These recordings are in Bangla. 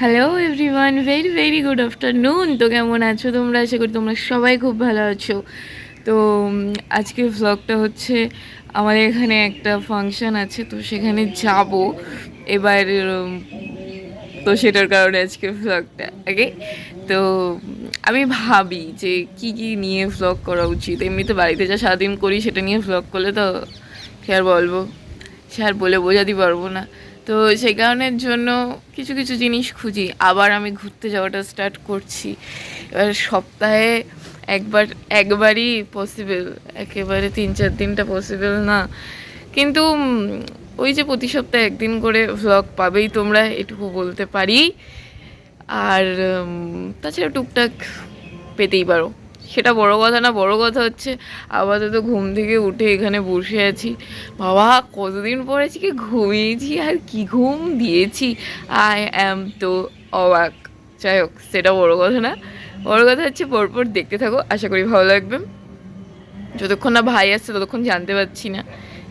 Hello everyone very very good afternoon তো কেমন আছো তোমরা? আশা করি তোমরা সবাই খুব ভালো আছো। তো আজকের ভ্লগটা হচ্ছে আমাদের এখানে একটা ফাংশন আছে, তো সেখানে যাব। এবার তো সেটার কারণে আজকে ভ্লগটা ওকে তো, আমি ভাবি যে কি কি নিয়ে ভ্লগ করা উচিত। এমনিতে বাড়িতে যা সারাদিন করি সেটা নিয়ে ভ্লগ করলে তো কি আর বলব? সে আর বলে বোঝাতে পারব না। তো সেই কারণের জন্য কিছু কিছু জিনিস খুঁজি। আবার আমি ঘুরতে যাওয়াটা স্টার্ট করছি। এবার সপ্তাহে একবার, একবারই পসিবল একেবারে তিন, চার দিনটা পসিবল না। কিন্তু ওই যে প্রতি সপ্তাহে একদিন করে ভ্লগ পাবেই তোমরা, এটুকু বলতে পারি। আর তাছাড়া টুকটাক পেতেই পারো। সেটা বড় কথা না, বড় কথা হচ্ছে আপাতত ঘুম থেকে উঠে এখানে বসে আছি। বাবা, কতদিন পরে আজকে ঘুমিয়েছি? আর কি ঘুম দিয়েছি? আই অ্যাম তো অবাক। যাই হোক, সেটা বড় কথা না। বড় কথা হচ্ছে পরপর দেখতে থাকো, আশা করি ভালো লাগবে। যতক্ষণ না ভাই আসছে, ততক্ষণ জানতে পারছি না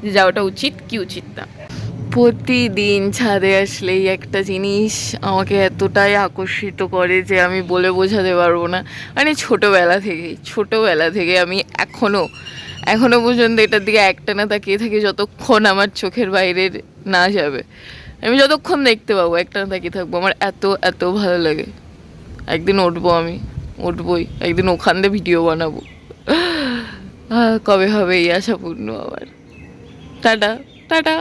যে যাওয়াটা উচিত, কি উচিত না। প্রতিদিন ছাদে আসলেই একটা জিনিস আমাকে এতটাই আকর্ষিত করে যে আমি বলে বোঝাতে পারব না। মানে ছোটোবেলা থেকেই, ছোটোবেলা থেকে আমি এখনও এখনও পর্যন্ত এটার দিকে একটানা তাকিয়ে থাকি যতক্ষণ আমার চোখের বাইরের না যাবে। আমি যতক্ষণ দেখতে পাবো একটানা তাকিয়ে থাকব। আমার এত এত ভালো লাগে। একদিন উঠবো আমি, উঠবই। একদিন ওখান দিয়ে ভিডিও বানাবো। কবে হবে এই আশা পূর্ণ আবার টাটা টাটা।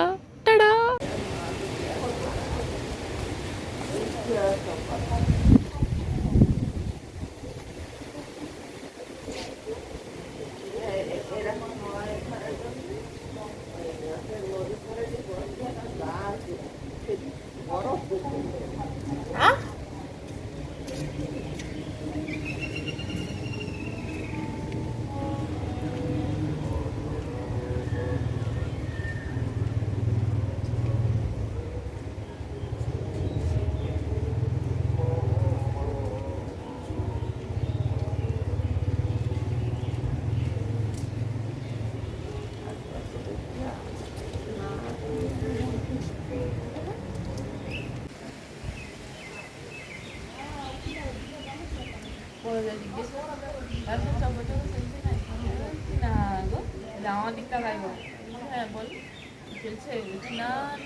남편처부터 친하고 나오니까 이거 해볼 대체 무슨 나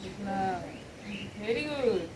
무슨 나 베리굿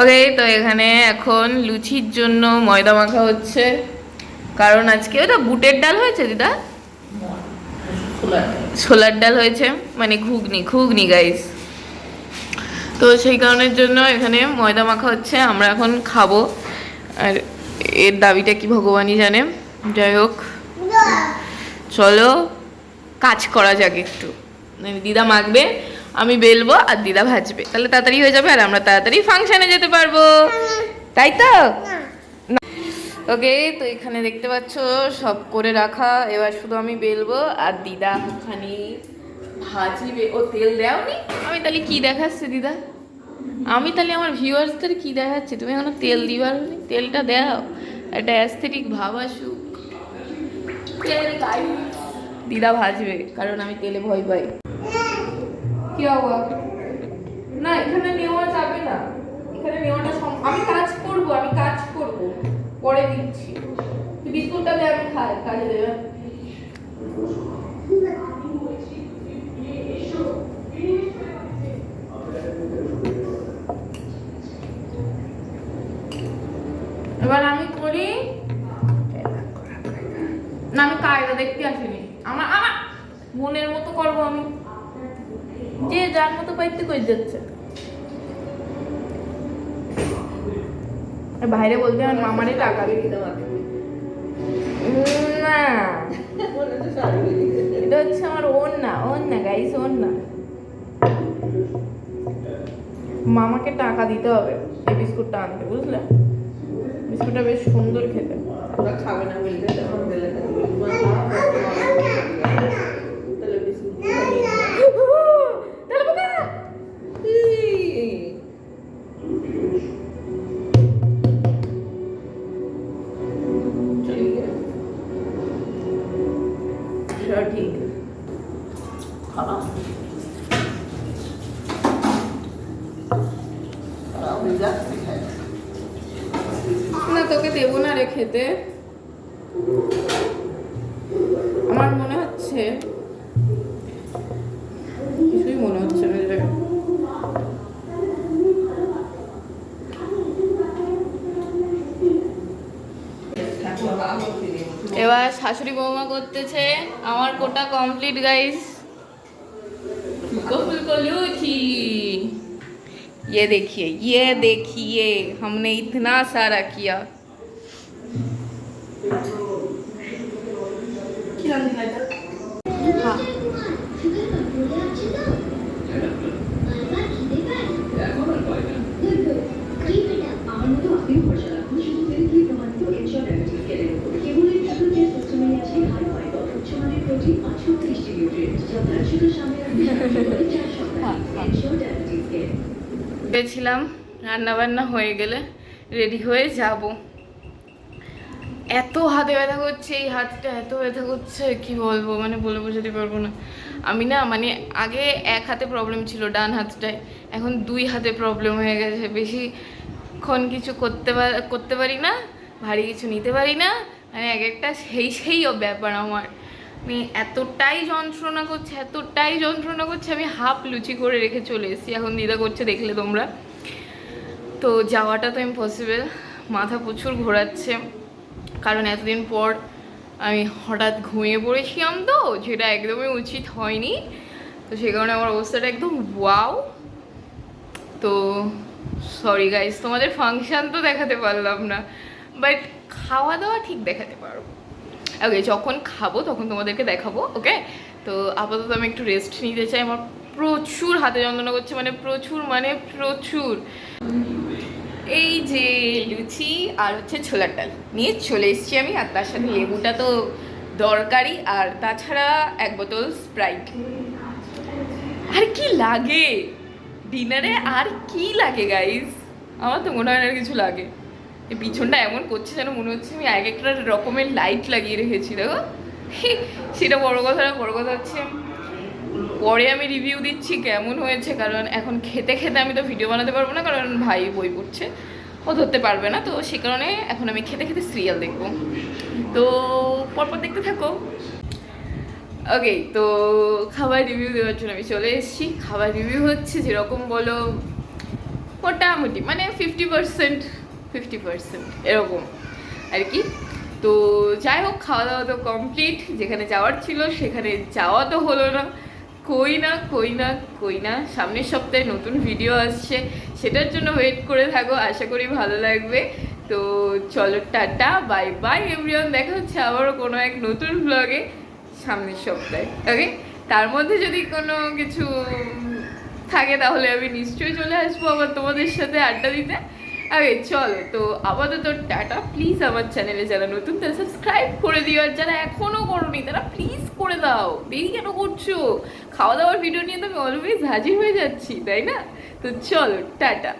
ওকে, তো এখানে এখন লুচির জন্য ময়দা মাখা হচ্ছে। কারণ আজকে ওটা বুটের ডাল হয়েছে দিদা? ছোলার ডাল হয়েছে মানে ঘুগনি ঘুগনি গাইস তো সেই কারণের জন্য এখানে ময়দা মাখা হচ্ছে, আমরা এখন খাব। আর এর দাবিটা কি ভগবানই জানে। যাই হোক, চলো কাজ করা যাক একটু। দিদা মাখবে আমি বেলবো আর দিদা ভাজবে। তাহলে তাড়াতাড়ি হয়ে যাবে আর আমরা তাড়াতাড়ি ফাংশনে যেতে পারব। তাই তো? ওকে তো এখানে দেখতে পাচ্ছ সব করে রাখা। এবার শুধু আমি বেলবো আর দিদা ওখানে ভাজিবে। ও তেল দেওনি? আমি তাহলে কি দেখাচ্ছে দিদা? আমি তাহলে আমার ভিউয়ার্সদের কি দেখাচ্ছি? তুমি এখনও তেল দিবার তেলটা দাও। একটা অ্যাস্থেটিক ভাব আসুক। তেল দিদা ভাজবে কারণ আমি তেলে ভয় পাই। কি হওয়া না, এখানে নেওয়া যাবে না। এখানে নেওয়াটা আমি কাজ করব, আমি কাজ করব। পরে দিচ্ছি। বিস্কুটটা আমি খাই, কাজে দেবে। যে যার মতো পাইতে কই যাচ্ছে? বাইরে বলতে আমার মামারে টাকা না। এটা হচ্ছে আমার ওন না ওন না গাইস ওন না মামাকে টাকা দিতে হবে এই বিস্কুটটা আনতে বুঝলে? বিস্কুটটা বেশ সুন্দর খেতে। খাবে না বললে যাচ্ছি খাই না তোকে দেবো না রে খেতে। আমার মনে হচ্ছে শাশুড়ি বৌমা করতেছে আমার কোটা কমপ্লিট গাইস फुल्को फुल्को लूची ये देखिए ये देखिए हमने इतना सारा किया গেছিলাম রান্না বান্না হয়ে গেলে রেডি হয়ে যাব। এত হাতে ব্যথা করছে, এই হাতটা এত ব্যথা করছে, কি বলব? মানে বলে বোঝাতে পারব না। আমি না মানে আগে এক হাতে প্রবলেম ছিল ডান হাতটায়, এখন দুই হাতে প্রবলেম হয়ে গেছে। বেশিক্ষণ কিছু করতে করতে পারি না, ভারী কিছু নিতে পারি না মানে এক একটা সেই সেই ব্যাপার আমার। আমি এতটাই যন্ত্রণা করছে, এতটাই যন্ত্রণা করছে, আমি হাফ লুচি করে রেখে চলে এসেছি। এখন দিদা করছে, দেখলে তোমরা। তো যাওয়াটা তো ইম্পসিবল মাথা প্রচুর ঘোরাচ্ছে। কারণ এতদিন পর আমি হঠাৎ ঘুমিয়ে পড়েছিলাম তো, যেটা একদমই উচিত হয়নি। তো সেই কারণে আমার অবস্থাটা একদম ওয়াও তো সরি গাইস তোমাদের ফাংশন তো দেখাতে পারলাম না। বাট খাওয়া দাওয়া ঠিক দেখাতে পারব। ওকে যখন খাব তখন তোমাদেরকে দেখাবো ওকে তো আপাতত আমি একটু রেস্ট নিতে চাই আমার প্রচুর হাতে যন্ত্রণা করছে মানে প্রচুর মানে প্রচুর। এই যে লুচি আর হচ্ছে ছোলার ডাল নিয়ে চলে এসেছি আমি, আর তার সাথে লেবুটা তো দরকারি আর তাছাড়া এক বোতল স্প্রাইট। আর কি লাগে? ডিনারে আর কি লাগে গাইস আমার তো মনে হয় আর কিছু লাগে। এই পিছনটা এমন করছে যেন মনে হচ্ছে আমি এক একটা রকমের লাইট লাগিয়ে রেখেছি, দেখো। সেটা বড় কথা বড় কথা হচ্ছে পরে আমি রিভিউ দিচ্ছি কেমন হয়েছে, কারণ এখন খেতে খেতে আমি তো ভিডিও বানাতে পারব না, কারণ ভাই বই পড়ছে, ও ধরতে পারবে না, তো সে কারণে এখন আমি খেতে খেতে সিরিয়াল দেখব। তো পরপর দেখতে থাকো। ওকে তো খাবার রিভিউ দেওয়ার জন্য আমি চলে এসেছি। খাবার রিভিউ হচ্ছে যেরকম বলো, মোটামুটি মানে ফিফটি পার্সেন্ট ফিফটি পার্সেন্ট এরকম আর কি। তো যাই হোক, খাওয়া দাওয়া তো কমপ্লিট যেখানে যাওয়ার ছিল সেখানে যাওয়া তো হলো না। কই না কই না কই না। সামনের সপ্তাহে নতুন ভিডিও আসছে, সেটার জন্য ওয়েট করে থাকো, আশা করি ভালো লাগবে। তো চলো, টাটা বাই বাই এভরিওয়ান দেখা হচ্ছে আবারও কোনো এক নতুন ব্লগে সামনের সপ্তাহে ওকে তার মধ্যে যদি কোনো কিছু থাকে, তাহলে আমি নিশ্চয়ই চলে আসব আবার তোমাদের সাথে আড্ডা দিতে। আরে চলো, তো আপাতত টাটা। প্লিজ আমার চ্যানেলে যারা নতুন, তারা সাবস্ক্রাইব করে দিও। আর যারা এখনও করোনি, তারা প্লিজ করে দাও। দেরি কেন করছ? খাওয়া দাওয়ার ভিডিও নিয়ে তো আমি অলওয়েজ হাজির হয়ে যাচ্ছি, তাই না? তো চলো, টাটা।